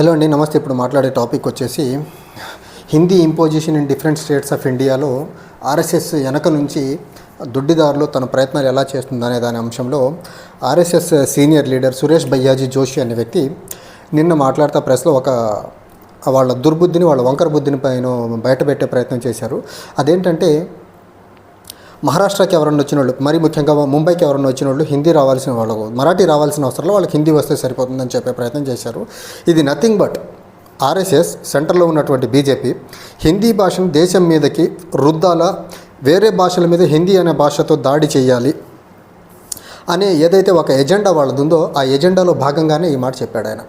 Hello అండి నమస్తే. ఇప్పుడు మాట్లాడే టాపిక్ వచ్చేసి Hindi imposition in different states of ఇండియాలో ఆర్ఎస్ఎస్ వెనక నుంచి దుడ్డిదారులు తన ప్రయత్నాలు ఎలా చేస్తుందనే దాని అంశంలో RSS senior leader Suresh Bhaiyyaji Joshi అనే వ్యక్తి నిన్న మాట్లాడుతూ ప్రెస్లో ఒక వాళ్ళ దుర్బుద్ధిని వాళ్ళ వంకర బుద్ధిని పైన బయటపెట్టే ప్రయత్నం చేశారు. అదేంటంటే మహారాష్ట్రకి ఎవరన్నా వచ్చిన వాళ్ళు మరి ముఖ్యంగా ముంబైకి ఎవరన్నా వచ్చిన వాళ్ళు హిందీ రావాల్సిన వాళ్ళకు మరాఠీ రావాల్సిన అవసరంలో వాళ్ళకి హిందీ వస్తే సరిపోతుందని చెప్పే ప్రయత్నం చేశారు. ఇది నథింగ్ బట్ ఆర్ఎస్ఎస్ సెంటర్లో ఉన్నటువంటి బీజేపీ హిందీ భాషను దేశం మీదకి రుద్దాల వేరే భాషల మీద హిందీ అనే భాషతో దాడి చేయాలి అనే ఏదైతే ఒక ఎజెండా వాళ్ళది ఉందో ఆ ఎజెండాలో భాగంగానే ఈ మాట చెప్పాడు ఆయన.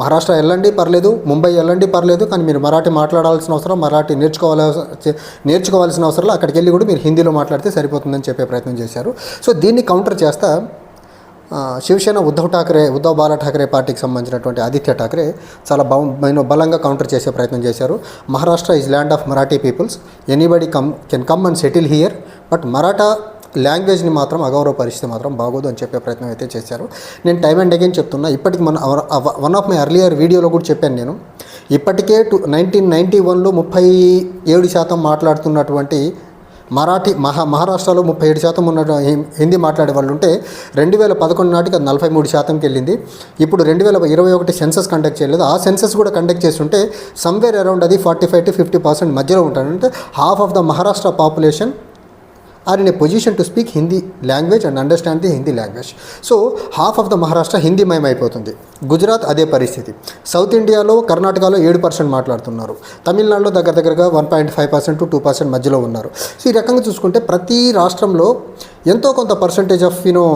మహారాష్ట్ర వెళ్ళండి పర్లేదు. ముంబై వెళ్ళండి పర్లేదు. కానీ మీరు మరాఠీ మాట్లాడాల్సిన అవసరం మరాఠీ నేర్చుకోవాల్సి నేర్చుకోవాల్సిన అవసరం అక్కడికి వెళ్ళి కూడా మీరు హిందీలో మాట్లాడితే సరిపోతుందని చెప్పే ప్రయత్నం చేశారు. సో దీన్ని కౌంటర్ చేస్తా శివసేన ఉద్ధవ్ ఠాకరే ఉద్ధవ్ బాలా ఠాకరే పార్టీకి సంబంధించినటువంటి ఆదిత్య ఠాకరే చాలా బౌ బలంగా కౌంటర్ చేసే ప్రయత్నం చేశారు. Maharashtra is land of Marathi peoples anybody come can come and settle here but Maratha లాంగ్వేజ్ని మాత్రం అగౌరవపరిస్తే మాత్రం బాగోదు అని చెప్పే ప్రయత్నం అయితే చేశారు. నేను టైం అండ్ అగైన్ చెప్తున్నా ఇప్పటికి మన వన్ ఆఫ్ మై అర్లియర్ వీడియోలో కూడా చెప్పాను నేను. ఇప్పటికే టూ నైన్టీన్ నైంటీ వన్లో ముప్పై ఏడు శాతం మాట్లాడుతున్నటువంటి మరాఠీ మహా మహారాష్ట్రలో ముప్పై ఏడు శాతం ఉన్న హిందీ మాట్లాడే వాళ్ళు ఉంటే రెండు వేల పదకొండు నాటికి అది నలభై మూడు శాతంకి వెళ్ళింది. ఇప్పుడు రెండు వేల ఇరవై ఒకటి సెన్సస్ కండక్ట్ చేయలేదు. ఆ సెన్సస్ కూడా కండక్ట్ చేస్తుంటే సమ్వేర్ అరౌండ్ అది forty five to fifty percent మధ్యలో ఉంటాడు అంటే half of the Maharashtra population are in a position to speak Hindi language and understand the Hindi language so half of the Maharashtra హిందీమయం అయిపోతుంది. గుజరాత్ అదే పరిస్థితి. South ఇండియాలో కర్ణాటకలో ఏడు పర్సెంట్ మాట్లాడుతున్నారు. తమిళనాడులో దగ్గర దగ్గరగా one point five percent to two percent మధ్యలో ఉన్నారు. సో ఈ రకంగా చూసుకుంటే ప్రతి రాష్ట్రంలో ఎంతో కొంత percentage of you know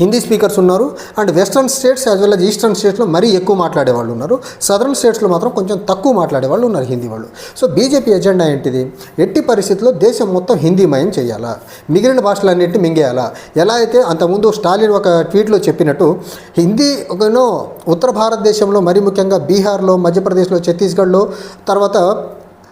Hindi speakers ఉన్నారు and western states as well as eastern స్టేట్స్లో మరీ ఎక్కువ మాట్లాడే వాళ్ళు ఉన్నారు. సదరన్ స్టేట్స్లో మాత్రం కొంచెం తక్కువ మాట్లాడే వాళ్ళు ఉన్నారు హిందీ వాళ్ళు. సో బీజేపీ ఎజెండా ఏంటిది? ఎట్టి పరిస్థితుల్లో దేశం మొత్తం హిందీమయం చేయాలా? మిగిలిన భాషలన్నింటినీ మింగేయాలా? ఎలా అయితే అంతకుముందు స్టాలిన్ ఒక ట్వీట్లో చెప్పినట్టు హిందీ ఒకనో ఉత్తర భారతదేశంలో మరి ముఖ్యంగా బీహార్లో మధ్యప్రదేశ్లో ఛత్తీస్గఢ్లో తర్వాత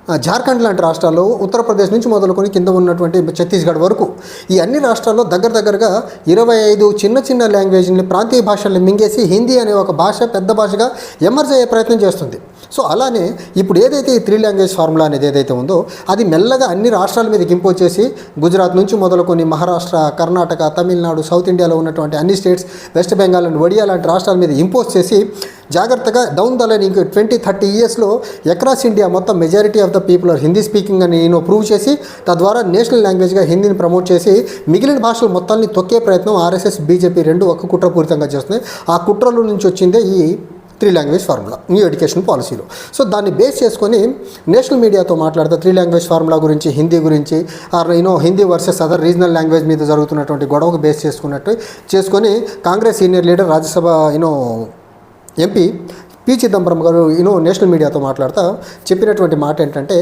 జార్ఖండ్ లాంటి రాష్ట్రాల్లో ఉత్తరప్రదేశ్ నుంచి మొదలుకొని కింద ఉన్నటువంటి ఛత్తీస్గఢ్ వరకు ఈ అన్ని రాష్ట్రాల్లో దగ్గర దగ్గరగా ఇరవై ఐదు చిన్న చిన్న లాంగ్వేజ్ని ప్రాంతీయ భాషల్ని మింగేసి హిందీ అనే ఒక భాష పెద్ద భాషగా ఎమర్జ్ అయ్యే ప్రయత్నం చేస్తుంది. సో అలానే ఇప్పుడు ఏదైతే ఈ త్రీ లాంగ్వేజ్ ఫార్ములా అనేది ఏదైతే ఉందో అది మెల్లగా అన్ని రాష్ట్రాల మీద ఇంపోజ్ చేసి గుజరాత్ నుంచి మొదలుకొని మహారాష్ట్ర కర్ణాటక తమిళనాడు సౌత్ ఇండియాలో ఉన్నటువంటి అన్ని states west Bengal and Odia లాంటి రాష్ట్రాల మీద ఇంపోజ్ చేసి జాగ్రత్తగా డౌన్ ద లైన్ ఇంక ట్వంటీ థర్టీ ఇయర్స్లో ఎక్రాస్ ఇండియా మొత్తం majority of the people are Hindi speaking అని నేను ప్రూవ్ చేసి తద్వారా నేషనల్ లాంగ్వేజ్గా హిందీని ప్రమోట్ చేసి మిగిలిన భాషలు మొత్తాన్ని తొక్కే ప్రయత్నం ఆర్ఎస్ఎస్ బీజేపీ రెండు ఒక కుట్రపూరితంగా చేస్తున్నాయి. ఆ కుట్రలో నుంచి వచ్చిందే ఈ three language formula new education పాలసీలో సో దాన్ని బేస్ చేసుకొని నేషనల్ మీడియాతో మాట్లాడుతూ త్రీ లాంగ్వేజ్ ఫార్ములా గురించి హిందీ గురించి are you know Hindi versus other regional language మీద జరుగుతున్నటువంటి గొడవకు బేస్ చేసుకున్నట్టు చేసుకొని Congress senior leader Rajya Sabha you know MP P. Chidambaram garu you know national మీడియాతో మాట్లాడుతూ చెప్పినటువంటి మాట ఏంటంటే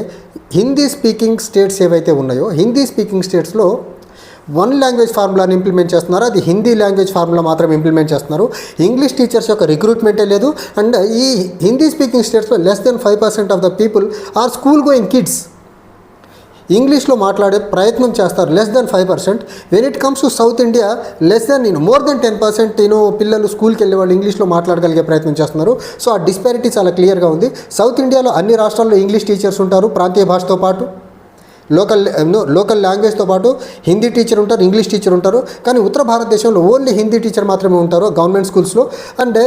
హిందీ స్పీకింగ్ స్టేట్స్ ఏవైతే ఉన్నాయో హిందీ స్పీకింగ్ స్టేట్స్లో వన్ లాంగ్వేజ్ ఫార్ములాని ఇంప్లిమెంట్ చేస్తున్నారు. అది హిందీ లాంగ్వేజ్ ఫార్ములా మాత్రం ఇంప్లిమెంట్ చేస్తున్నారు. ఇంగ్లీష్ టీచర్స్ యొక్క రిక్రూట్మెంటే లేదు. అండ్ ఈ హిందీ స్పీకింగ్ స్టేట్స్లో less than five percent of the people are school going kids. ఇంగ్లీష్లో మాట్లాడే ప్రయత్నం చేస్తారు. Less than five percent when it comes to south India less than నేను మోర్ దెన్ టెన్ పర్సెంట్ నేను పిల్లలు స్కూల్కి వెళ్ళే వాళ్ళు ఇంగ్లీష్లో మాట్లాడగలిగే ప్రయత్నం చేస్తున్నారు. సో ఆ డిస్పారిటీ చాలా క్లియర్గా ఉంది. సౌత్ ఇండియాలో అన్ని రాష్ట్రాల్లో ఇంగ్లీష్ టీచర్స్ ఉంటారు ప్రాంతీయ భాషతో పాటు. లోకల్ లోకల్ లాంగ్వేజ్తో పాటు హిందీ టీచర్ ఉంటారు ఇంగ్లీష్ టీచర్ ఉంటారు. కానీ ఉత్తర భారతదేశంలో ఓన్లీ హిందీ టీచర్ మాత్రమే ఉంటారు గవర్నమెంట్ స్కూల్స్లో. అండ్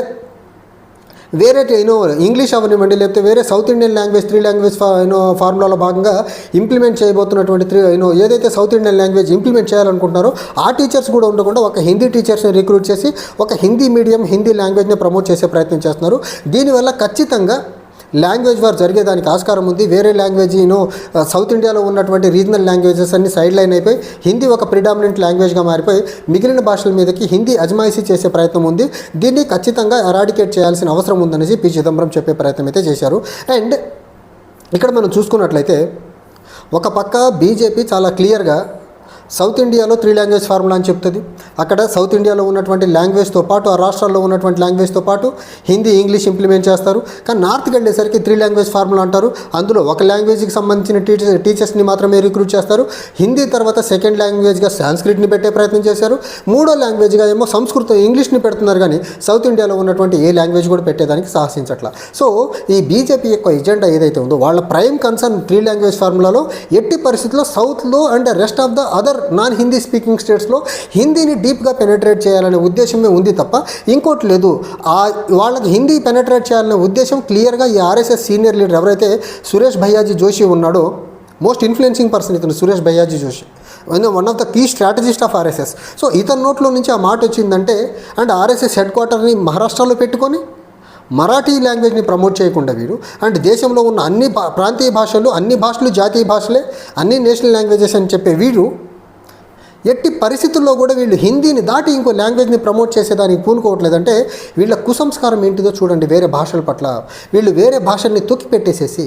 వేరే యూనో ఇంగ్లీష్ అవనివ్వండి లేకపోతే వేరే south Indian language three language you know ఫార్ములాలో భాగంగా ఇంప్లిమెంట్ చేయబోతున్నటువంటి త్రీ యూనో ఏదైతే సౌత్ ఇండియన్ లాంగ్వేజ్ ఇంప్లిమెంట్ చేయాలనుకుంటున్నారో ఆ టీచర్స్ కూడా ఉండకుండా ఒక హిందీ టీచర్స్ని రిక్రూట్ చేసి ఒక హిందీ మీడియం హిందీ లాంగ్వేజ్ని ప్రమోట్ చేసే ప్రయత్నం చేస్తున్నారు. దీనివల్ల ఖచ్చితంగా లాంగ్వేజ్ వారు జరిగేదానికి ఆస్కారం ఉంది. వేరే లాంగ్వేజ్ యూనో సౌత్ ఇండియాలో ఉన్నటువంటి రీజనల్ లాంగ్వేజెస్ అన్ని సైడ్ లైన్ అయిపోయి హిందీ ఒక ప్రిడామినెంట్ లాంగ్వేజ్గా మారిపోయి మిగిలిన భాషల మీదకి హిందీ అజమాయిషీ చేసే ప్రయత్నం ఉంది. దీన్ని ఖచ్చితంగా ఎరాడికేట్ చేయాల్సిన అవసరం ఉందనేసి పి. చిదంబరం చెప్పే ప్రయత్నం అయితే చేశారు. అండ్ ఇక్కడ మనం చూసుకున్నట్లయితే ఒక పక్క బీజేపీ చాలా క్లియర్గా సౌత్ ఇండియాలో త్రీ లాంగ్వేజ్ ఫార్ములా అని చెప్తుంది. అక్కడ సౌత్ ఇండియాలో ఉన్నటువంటి లాంగ్వేజ్తో పాటు ఆ రాష్ట్రాల్లో ఉన్నటువంటి లాంగ్వేజ్తో పాటు హిందీ ఇంగ్లీష్ ఇంప్లిమెంట్ చేస్తారు. కానీ నార్త్కి వెళ్ళేసరికి త్రీ లాంగ్వేజ్ ఫార్ములా అంటారు. అందులో ఒక లాంగ్వేజ్కి సంబంధించిన టీచర్ టీచర్స్ని మాత్రమే రిక్రూట్ చేస్తారు. హిందీ తర్వాత సెకండ్ లాంగ్వేజ్గా సాంస్క్రిట్ని పెట్టే ప్రయత్నం చేశారు. మూడో లాంగ్వేజ్గా ఏమో సంస్కృతం ఇంగ్లీష్ని పెడుతున్నారు కానీ సౌత్ ఇండియాలో ఉన్నటువంటి ఏ లాంగ్వేజ్ కూడా పెట్టేదానికి సాహసించట్ల. సో ఈ బీజేపీ యొక్క ఎజెండా ఏదైతే ఉందో వాళ్ళ ప్రైమ్ కన్సర్న్ త్రీ లాంగ్వేజ్ ఫార్ములాలో ఎట్టి పరిస్థితుల్లో సౌత్లో and rest of the other non Hindi speaking స్టేట్స్లో హిందీని డీప్గా పెనట్రేట్ చేయాలనే ఉద్దేశమే ఉంది తప్ప ఇంకోటి లేదు. ఆ వాళ్ళకి హిందీ పెనట్రేట్ చేయాలనే ఉద్దేశం క్లియర్గా ఈ ఆర్ఎస్ఎస్ సీనియర్ లీడర్ ఎవరైతే సురేష్ భయ్యాజీ జోషి ఉన్నాడో మోస్ట్ ఇన్ఫ్లుయెన్సింగ్ పర్సన్ ఇతను Suresh Bhaiyyaji Joshi. One of the key strategist of RSS so ఇతని నోట్లో నుంచి ఆ మాట వచ్చిందంటే అండ్ ఆర్ఎస్ఎస్ హెడ్ క్వార్టర్ని మహారాష్ట్రలో పెట్టుకొని మరాఠీ లాంగ్వేజ్ని ప్రమోట్ చేయకుండా వీరు అండ్ దేశంలో ఉన్న అన్ని భా- ప్రాంతీయ భాషలు అన్ని భాషలు జాతీయ భాషలే అన్ని నేషనల్ లాంగ్వేజెస్ అని చెప్పే వీరు ఎట్టి పరిస్థితుల్లో కూడా వీళ్ళు హిందీని దాటి ఇంకో లాంగ్వేజ్ని ప్రమోట్ చేసేదానికి పూనుకోవట్లేదంటే వీళ్ళ కుసంస్కారం ఏంటిదో చూడండి వేరే భాషల పట్ల. వీళ్ళు వేరే భాషల్ని తొక్కి పెట్టేసేసి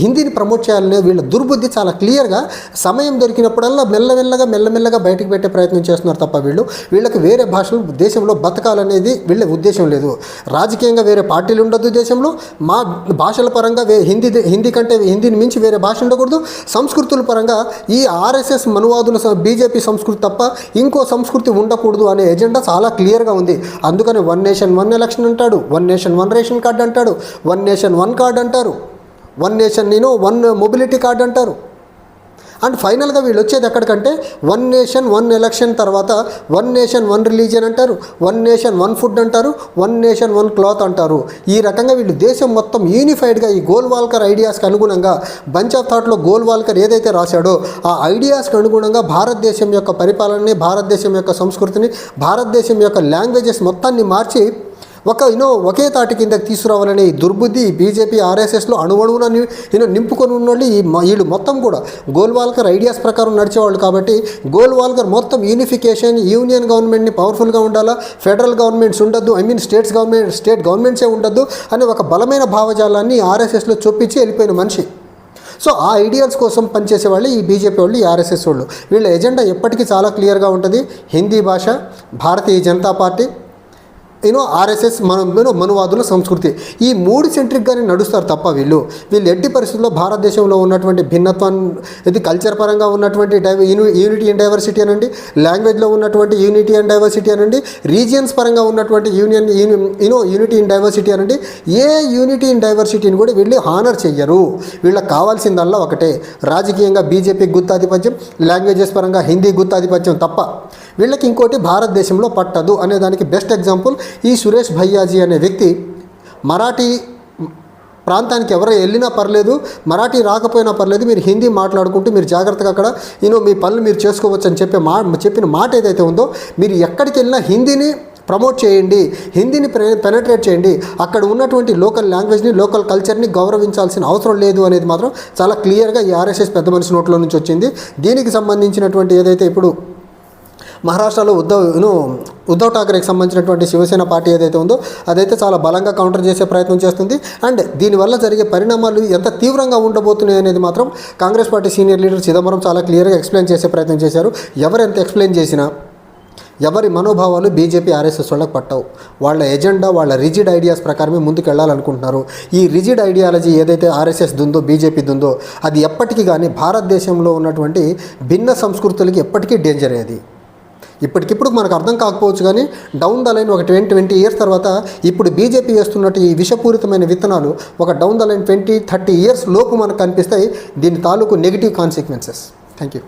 హిందీని ప్రమోట్ చేయాలనే వీళ్ళ దుర్బుద్ధి చాలా క్లియర్గా సమయం దొరికినప్పుడల్లా మెల్లమెల్లగా మెల్లమెల్లగా బయటకు పెట్టే ప్రయత్నం చేస్తున్నారు తప్ప వీళ్ళు. వీళ్ళకి వేరే భాషలు దేశంలో బతకాలనేది వీళ్ళ ఉద్దేశం లేదు. రాజకీయంగా వేరే పార్టీలు ఉండొద్దు దేశంలో. మా భాషల పరంగా వే హిందీ హిందీ కంటే హిందీని మించి వేరే భాష ఉండకూడదు. సంస్కృతుల పరంగా ఈ ఆర్ఎస్ఎస్ మనువాదుల బీజేపీ సంస్కృతి తప్ప ఇంకో సంస్కృతి ఉండకూడదు అనే ఎజెండా చాలా క్లియర్గా ఉంది. అందుకని వన్ నేషన్ వన్ ఎలక్షన్ అంటాడు. One nation one ration card అంటాడు. వన్ నేషన్ వన్ కార్డు అంటారు. వన్ నేషన్ నేను వన్ మొబిలిటీ కార్డ్ అంటారు. అండ్ ఫైనల్గా వీళ్ళు వచ్చేది ఎక్కడికంటే వన్ నేషన్ వన్ ఎలక్షన్ తర్వాత వన్ నేషన్ వన్ రిలీజియన్ అంటారు. వన్ నేషన్ వన్ ఫుడ్ అంటారు. వన్ నేషన్ వన్ క్లాత్ అంటారు. ఈ రకంగా వీళ్ళు దేశం మొత్తం యూనిఫైడ్గా ఈ గోల్వాల్కర్ ఐడియాస్కి అనుగుణంగా బంచ్ ఆఫ్ థాట్లో గోల్వాల్కర్ ఏదైతే రాశాడో ఆ ఐడియాస్కి అనుగుణంగా భారతదేశం యొక్క పరిపాలనని భారతదేశం యొక్క సంస్కృతిని భారతదేశం యొక్క లాంగ్వేజెస్ మొత్తాన్ని మార్చి ఒక యూనో ఒకే తాటి కిందకి తీసుకురావాలనే ఈ దుర్బుద్ధి ఈ బీజేపీ ఆర్ఎస్ఎస్లో అణువణువున యూనో నింపుకొని ఉన్నోళ్ళు ఈ వీళ్ళు మొత్తం కూడా. గోల్వాల్కర్ ఐడియాస్ ప్రకారం నడిచేవాళ్ళు కాబట్టి గోల్వాల్కర్ మొత్తం యూనిఫికేషన్ యూనియన్ గవర్నమెంట్ని పవర్ఫుల్గా ఉండాలా? ఫెడరల్ గవర్నమెంట్స్ ఉండొద్దు I mean states government state గవర్నమెంట్సే ఉండొద్దు అనే ఒక బలమైన భావజాలాన్ని ఆర్ఎస్ఎస్లో చొప్పించి వెళ్ళిపోయిన మనిషి. సో ఆ ఐడియాస్ కోసం పనిచేసే వాళ్ళు ఈ బీజేపీ వాళ్ళు ఈ ఆర్ఎస్ఎస్ వాళ్ళు. వీళ్ళ ఎజెండా ఎప్పటికీ చాలా క్లియర్గా ఉంటుంది. హిందీ భాష Bharatiya Janata Party you know RSS మన యూనో మనువాదుల సంస్కృతి. ఈ మూడు సెంట్రిక్గానే నడుస్తారు తప్ప వీళ్ళు. వీళ్ళు ఎట్టి పరిస్థితుల్లో భారతదేశంలో ఉన్నటువంటి భిన్నత్వాన్ని ఇది కల్చర్ పరంగా ఉన్నటువంటి యూనిటీ అండ్ డైవర్సిటీ అనండి లాంగ్వేజ్లో ఉన్నటువంటి యూనిటీ అండ్ డైవర్సిటీ అనండి రీజియన్స్ పరంగా ఉన్నటువంటి union you know unity in diversity అనండి ఏ యూనిటీ ఇన్ డైవర్సిటీని కూడా వీళ్ళు హానర్ చెయ్యరు. వీళ్ళకి కావాల్సిందల్లా ఒకటే. రాజకీయంగా బీజేపీ గుత్తాధిపత్యం లాంగ్వేజెస్ పరంగా హిందీ గుత్తాధిపత్యం తప్ప. వీళ్ళకి ఇంకోటి భారతదేశంలో పట్టదు అనే దానికి బెస్ట్ ఎగ్జాంపుల్ ఈ సురేష్ భయ్యాజీ అనే వ్యక్తి మరాఠీ ప్రాంతానికి ఎవరు వెళ్ళినా పర్లేదు మరాఠీ రాకపోయినా పర్లేదు మీరు హిందీ మాట్లాడుకుంటూ మీరు జాగ్రత్తగా అక్కడ యూనో మీ పనులు మీరు చేసుకోవచ్చు అని చెప్పే మా చెప్పిన మాట ఏదైతే ఉందో మీరు ఎక్కడికి వెళ్ళినా హిందీని ప్రమోట్ చేయండి హిందీని పెనట్రేట్ చేయండి అక్కడ ఉన్నటువంటి లోకల్ లాంగ్వేజ్ని లోకల్ కల్చర్ని గౌరవించాల్సిన అవసరం లేదు అనేది మాత్రం చాలా క్లియర్గా ఈ ఆర్ఎస్ఎస్ పెద్ద మనిషి నోట్లో నుంచి వచ్చింది. దీనికి సంబంధించినటువంటి ఏదైతే ఇప్పుడు మహారాష్ట్రలో ఉద్ధవ్ను ఉద్ధవ్ ఠాకరేకి సంబంధించినటువంటి శివసేన పార్టీ ఏదైతే ఉందో అదైతే చాలా బలంగా కౌంటర్ చేసే ప్రయత్నం చేస్తుంది. అండ్ దీనివల్ల జరిగే పరిణామాలు ఎంత తీవ్రంగా ఉండబోతున్నాయి అనేది మాత్రం Congress party senior leader Chidambaram చాలా క్లియర్గా ఎక్స్ప్లెయిన్ చేసే ప్రయత్నం చేశారు. ఎవరెంత ఎక్స్ప్లెయిన్ చేసినా ఎవరి మనోభావాలు బీజేపీ ఆర్ఎస్ఎస్ వాళ్ళకి పట్టవు. వాళ్ళ ఎజెండా వాళ్ళ రిజిడ్ ఐడియాస్ ప్రకారమే ముందుకు వెళ్ళాలనుకుంటున్నారు ఈ రిజిడ్ ఐడియాలజీ ఏదైతే ఆర్ఎస్ఎస్ ఉందో బీజేపీ ఉందో అది ఎప్పటికీ కానీ భారతదేశంలో ఉన్నటువంటి భిన్న సంస్కృతులకి ఎప్పటికీ డేంజర్ అది. ఇప్పటికిప్పుడు మనకు అర్థం కాకపోవచ్చు కానీ డౌన్ ద లైన్ ఒక ట్వంటీ ట్వంటీ ఇయర్స్ తర్వాత ఇప్పుడు బీజేపీ వేస్తున్నట్టు ఈ విషపూరితమైన విత్తనాలు ఒక down the line twenty thirty years లోపు మనకు కనిపిస్తాయి. దీని తాలూకు నెగిటివ్ కాన్సిక్వెన్సెస్ థ్యాంక్ యూ